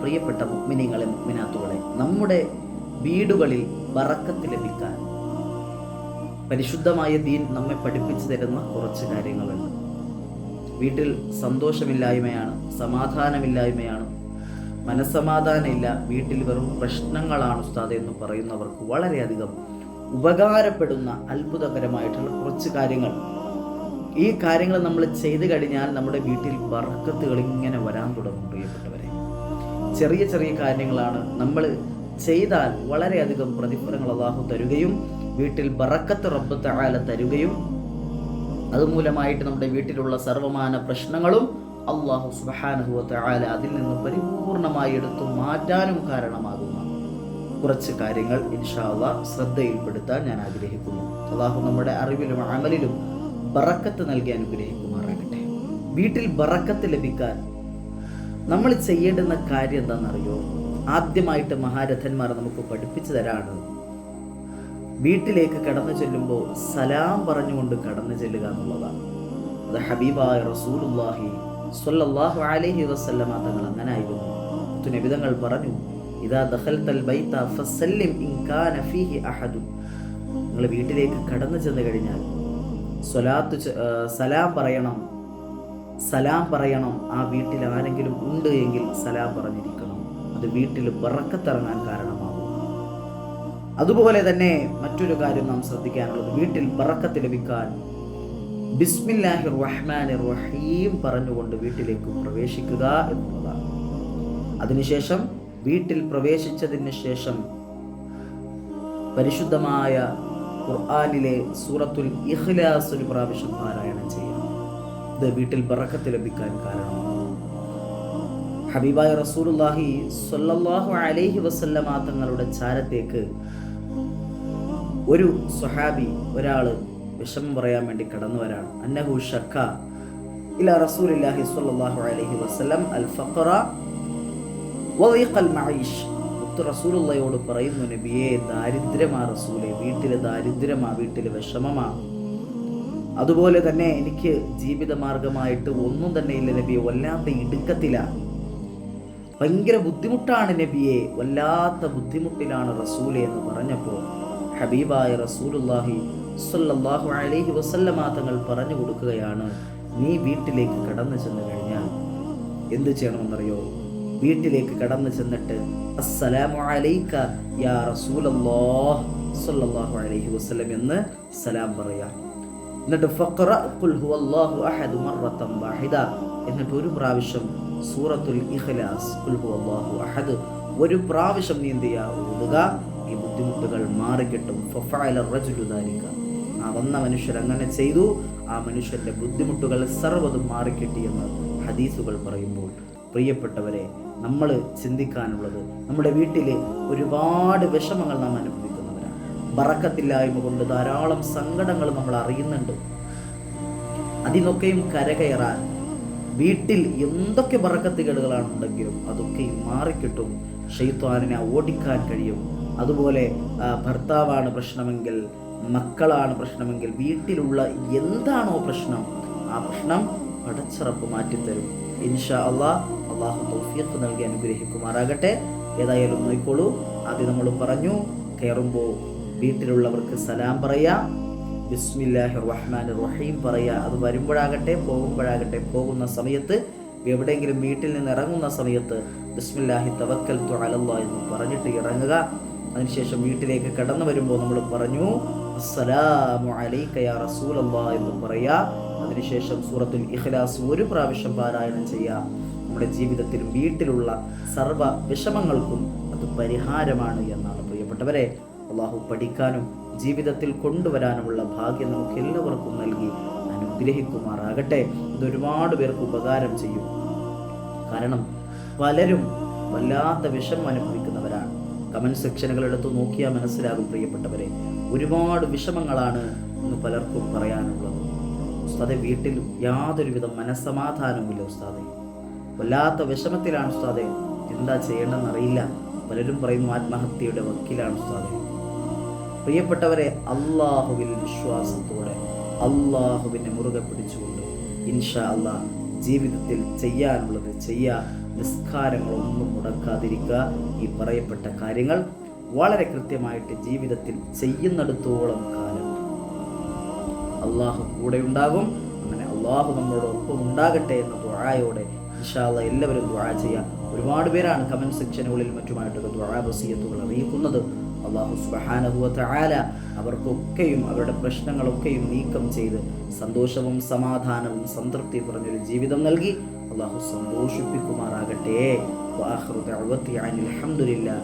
പ്രിയപ്പെട്ട മുഗ്മിനാത്തുകളെ നമ്മുടെ വീടുകളിൽ വറക്കത്ത് ലഭിക്കാൻ പരിശുദ്ധമായ ദീൻ നമ്മെ പഠിപ്പിച്ചു തരുന്ന കുറച്ച് കാര്യങ്ങളുണ്ട്. വീട്ടിൽ സന്തോഷമില്ലായ്മയാണ് സമാധാനമില്ലായ്മയാണ് മനസ്സമാധാനമില്ല വീട്ടിൽ വെറും പ്രശ്നങ്ങളാണ് ഉസ്താദ് എന്ന് പറയുന്നവർക്ക് വളരെയധികം ഉപകാരപ്പെടുന്ന അത്ഭുതകരമായിട്ടുള്ള കുറച്ച് കാര്യങ്ങൾ ഈ കാര്യങ്ങൾ നമ്മൾ ചെയ്തു കഴിഞ്ഞാൽ നമ്മുടെ വീട്ടിൽ വർക്കത്തുകൾ ഇങ്ങനെ വരാൻ തുടങ്ങും പ്രിയപ്പെട്ടവരെ. ചെറിയ ചെറിയ കാര്യങ്ങളാണ്. നമ്മൾ ചെയ്താൽ വളരെയധികം പ്രതിഫലങ്ങൾ അള്ളാഹു തരുകയും വീട്ടിൽ ബറക്കത്ത് റബ്ബ് തആല തരുകയും അതുമൂലമായിട്ട് നമ്മുടെ വീട്ടിലുള്ള സർവമാന പ്രശ്നങ്ങളും അള്ളാഹു സുബാനുഹുവ തആല അതിൽ നിന്ന് പരിപൂർണമായി എടുത്തു മാറ്റാനും കാരണമാകുന്ന. കുറച്ച് കാര്യങ്ങൾ ഇൻഷാ അള്ളാഹ് ശ്രദ്ധയിൽപ്പെടുത്താൻ ഞാൻ ആഗ്രഹിക്കുന്നു. അള്ളാഹു നമ്മുടെ അറിവിലും അമലിലും ബറക്കത്ത് നൽകി അനുഗ്രഹിക്കുമാറാകട്ടെ. വീട്ടിൽ ബറക്കത്ത് ലഭിക്കാൻ നമ്മൾ ചെയ്യേണ്ടുന്ന കാര്യം എന്താണെന്നറിയോ? ആദ്യമായിട്ട് മഹാരഥന്മാർ നമുക്ക് പഠിപ്പിച്ചു തരാണ്. വീട്ടിലേക്ക് കടന്നു ചെല്ലുമ്പോൾ സലാം പറഞ്ഞുകൊണ്ട് കടന്നു ചെല്ലുക എന്നുള്ളതാണ്. അത് ഹബീബായ റസൂലുല്ലാഹി സ്വല്ലല്ലാഹു അലൈഹി വസല്ലമ തങ്ങൾ അങ്ങനെ ആയിരുന്നു. നബിതങ്ങൾ പറഞ്ഞു ഇതാ ഫസല്ലിം ഫീഹി നിങ്ങൾ വീട്ടിലേക്ക് കടന്നു ചെന്ന് കഴിഞ്ഞാൽ സ്വലാത്ത് സലാം പറയണം. സലാം പറയണം. ആ വീട്ടിൽ ആരെങ്കിലും ഉണ്ട് എങ്കിൽ സലാം പറഞ്ഞിരിക്കണം. അത് വീട്ടിൽ ബറക്കത്തിറങ്ങാൻ കാരണമാകും. അതുപോലെ തന്നെ മറ്റൊരു കാര്യം നാം ശ്രദ്ധിക്കാനുള്ളത്. വീട്ടിൽ ബറക്കത്ത് ലഭിക്കാൻ ബിസ്മില്ലാഹി റഹ്മാൻ റഹീം പറഞ്ഞുകൊണ്ട് വീട്ടിലേക്ക് പ്രവേശിക്കുക എന്നുള്ളതാണ്. അതിനുശേഷം വീട്ടിൽ പ്രവേശിച്ചതിന് ശേഷം പരിശുദ്ധമായ ഖുർആനിലെ സൂറത്തുൽ ഇഖ്ലാസ് ഒരു പ്രാവശ്യം പാരായണം ചെയ്യാം ഇത് വീട്ടിൽ ബറക്കത്ത് ലഭിക്കാൻ കാരണം. ഹബീബായ റസൂലുള്ളാഹി സ്വല്ലല്ലാഹു അലൈഹി വസല്ലമ തങ്ങളുടെ ചാരത്തേക്ക് ഒരു സ്വഹാബി ഒരാൾ വിഷമം പറയാൻ വേണ്ടി കടന്നു വരാണ് അന്നഹു ഷക്ക ഇല റസൂലില്ലാഹി സ്വല്ലല്ലാഹു അലൈഹി വസല്ലം അൽ ഫഖറ വളീഖൽ മഈഷ്. മുത്ത് റസൂലുള്ളയോട് പറയുന്നു നബിയെ ദാരിദ്ര്യമാ റസൂലെ വീട്ടിലെ ദാരിദ്ര്യമാ വീട്ടിലെ വിഷമമാ. അതുപോലെ തന്നെ എനിക്ക് ജീവിത മാർഗമായിട്ട് ഒന്നും തന്നെ ഇല്ല നബിയെ വല്ലാത്ത ഇടുക്കത്തില. ഭയങ്കര ബുദ്ധിമുട്ടാണ് നബിയെ വല്ലാത്ത ബുദ്ധിമുട്ടിലാണ് റസൂലെ എന്ന് പറഞ്ഞപ്പോൾ ഹബീബായ റസൂലുള്ളാഹി സല്ലല്ലാഹു അലൈഹി വസല്ലമ തങ്ങൾ പറഞ്ഞു കൊടുക്കുകയാണ് നീ വീട്ടിലേക്ക് കടന്നു ചെന്ന് കഴിഞ്ഞാൽ എന്ത് ചെയ്യണമെന്നറിയോ? വീട്ടിലേക്ക് കടന്നു ചെന്നിട്ട് അസ്സലാമു അലൈക യാ റസൂലല്ലാഹ് അലൈഹി വസല്ലം എന്ന് സലാം പറയാം. എന്നിട്ട് ഫഖറ ഖുൽ ഹുവല്ലാഹു അഹദ് എന്നിട്ട് ഒരു പ്രാവശ്യം സൂറത്തുൽ ഇഖ്ലാസ് ഖുൽ ഹുവല്ലാഹു അഹദ് ഒരു പ്രാവശ്യം നീ എന്ത് ഓതുക ഈ ബുദ്ധിമുട്ടുകൾ മാറിക്കിട്ടും. ഫഫഅല റജുലു ദാലിക. ആ വന്ന മനുഷ്യർ അങ്ങനെ ചെയ്തു. ആ മനുഷ്യന്റെ ബുദ്ധിമുട്ടുകൾ സർവതും മാറിക്കിട്ടിയെന്ന് ഹദീസുകൾ പറയുമ്പോൾ പ്രിയപ്പെട്ടവരെ നമ്മൾ ചിന്തിക്കാനുള്ളത്. നമ്മുടെ വീട്ടിൽ ഒരുപാട് വിഷമങ്ങൾ നാം അനുഭവിക്കുന്നവരാണ്. ബറക്കത്തില്ലായ്മ കൊണ്ട് ധാരാളം സങ്കടങ്ങൾ നമ്മൾ അറിയുന്നുണ്ട്. അതിനൊക്കെയും കരകയറാൻ വീട്ടിൽ എന്തൊക്കെ ബറക്കത്തുകേടുകളാണുണ്ടെങ്കിലും അതൊക്കെയും മാറിക്കിട്ടും. ഷെയ്ത്വാനിനെ ഓടിക്കാൻ കഴിയും. അതുപോലെ ഭർത്താവാണ് പ്രശ്നമെങ്കിൽ മക്കളാണ് പ്രശ്നമെങ്കിൽ വീട്ടിലുള്ള എന്താണോ പ്രശ്നം ആ പ്രശ്നം പടച്ചിറപ്പ് മാറ്റിത്തരും. ഇൻഷാ അള്ളാഹ് അള്ളാഹു തൗഫീഖ് നൽകി അനുഗ്രഹിക്കുമാറാകട്ടെ. ഏതായാലും നോയിക്കോളൂ. ആദ്യം നമ്മൾ പറഞ്ഞു കയറുമ്പോൾ വീട്ടിലുള്ളവർക്ക് സലാം പറയാം. ബിസ്മില്ലാഹിർ റഹ്മാൻ റഹീം പറയുക അത് വരുമ്പോഴാകട്ടെ പോകുമ്പോഴാകട്ടെ പോകുന്ന സമയത്ത് എവിടെയെങ്കിലും വീട്ടിൽ നിന്ന് ഇറങ്ങുന്ന സമയത്ത് ബിസ്മില്ലാഹി തവക്കൽ അലല്ലാ എന്ന് പറഞ്ഞിട്ട് ഇറങ്ങുക. അതിനുശേഷം വീട്ടിലേക്ക് കടന്നു വരുമ്പോൾ നമ്മൾ പറഞ്ഞു അസ്സലാമു അലൈക യാ റസൂലല്ലാ എന്ന് പറയാ. അതിനുശേഷം സൂറത്തുൽ ഇഖ്ലാസ് ഒരു പ്രാവശ്യം പാരായണം ചെയ്യാം. നമ്മുടെ ജീവിതത്തിലും വീട്ടിലുള്ള സർവ വിഷമങ്ങൾക്കും അത് പരിഹാരമാണ് എന്നാണ് പ്രിയപ്പെട്ടവരെ. അള്ളാഹു പഠിക്കാനും ജീവിതത്തിൽ കൊണ്ടുവരാനുമുള്ള ഭാഗ്യം നമുക്ക് എല്ലാവർക്കും നൽകി അനുഗ്രഹിക്കുമാറാകട്ടെ. ഇത് ഒരുപാട് പേർക്ക് ഉപകാരം ചെയ്യും. കാരണം പലരും വല്ലാത്ത വിഷം അനുഭവിക്കുന്നവരാണ്. കമന്റ് സെക്ഷനുകൾ എടുത്തു നോക്കിയാൽ മനസ്സിലാകും പ്രിയപ്പെട്ടവരെ. ഒരുപാട് വിഷമങ്ങളാണ് ഇന്ന് പലർക്കും പറയാനുള്ളത്. ഉസ്താദെ വീട്ടിൽ യാതൊരുവിധ മനസ്സമാധാനവുമില്ല ഉസ്താദെ. വല്ലാത്ത വിഷമത്തിലാണ് ഉസ്താദെ. എന്താ അറിയില്ല പലരും പറയുന്നു ആത്മഹത്യയുടെ വക്കീലാണ് ഉസ്താദെ. പ്രിയപ്പെട്ടവരെ അള്ളാഹുവിൽ വിശ്വാസത്തോടെ അള്ളാഹുവിനെ മുറുകെ പിടിച്ചുകൊണ്ട് ഇൻഷാ അള്ളാഹ് ജീവിതത്തിൽ ചെയ്യാനുള്ളത് ചെയ്യുക നിസ്കാരങ്ങളൊന്നും മുടക്കാതിരിക്കുക ഈ പറയപ്പെട്ട കാര്യങ്ങൾ വളരെ കൃത്യമായിട്ട് ജീവിതത്തിൽ ചെയ്യുന്നിടത്തോളം കാലം അള്ളാഹു കൂടെ ഉണ്ടാകും അങ്ങനെ അള്ളാഹു നമ്മളോടൊപ്പം ഉണ്ടാകട്ടെ എന്ന ദുആയോടെ ഇൻഷാല്ല എല്ലാവരും ദുആ ചെയ്യാം. ഒരുപാട് പേരാണ് കമന്റ് സെക്ഷനുകളിൽ മറ്റുമായിട്ടൊക്കെ വസീയത്തുകൾ അറിയിക്കുന്നത്. അള്ളാഹു സുബ്ഹാനഹു ആല അവർക്കൊക്കെയും അവരുടെ പ്രശ്നങ്ങളൊക്കെയും നീക്കം ചെയ്ത് സന്തോഷവും സമാധാനവും സംതൃപ്തി പറഞ്ഞൊരു ജീവിതം നൽകി അള്ളാഹു സന്തോഷിപ്പിക്കുമാറാകട്ടെ. വാഖിറു ദഅവതി അനിൽ ഹംദുലില്ലാ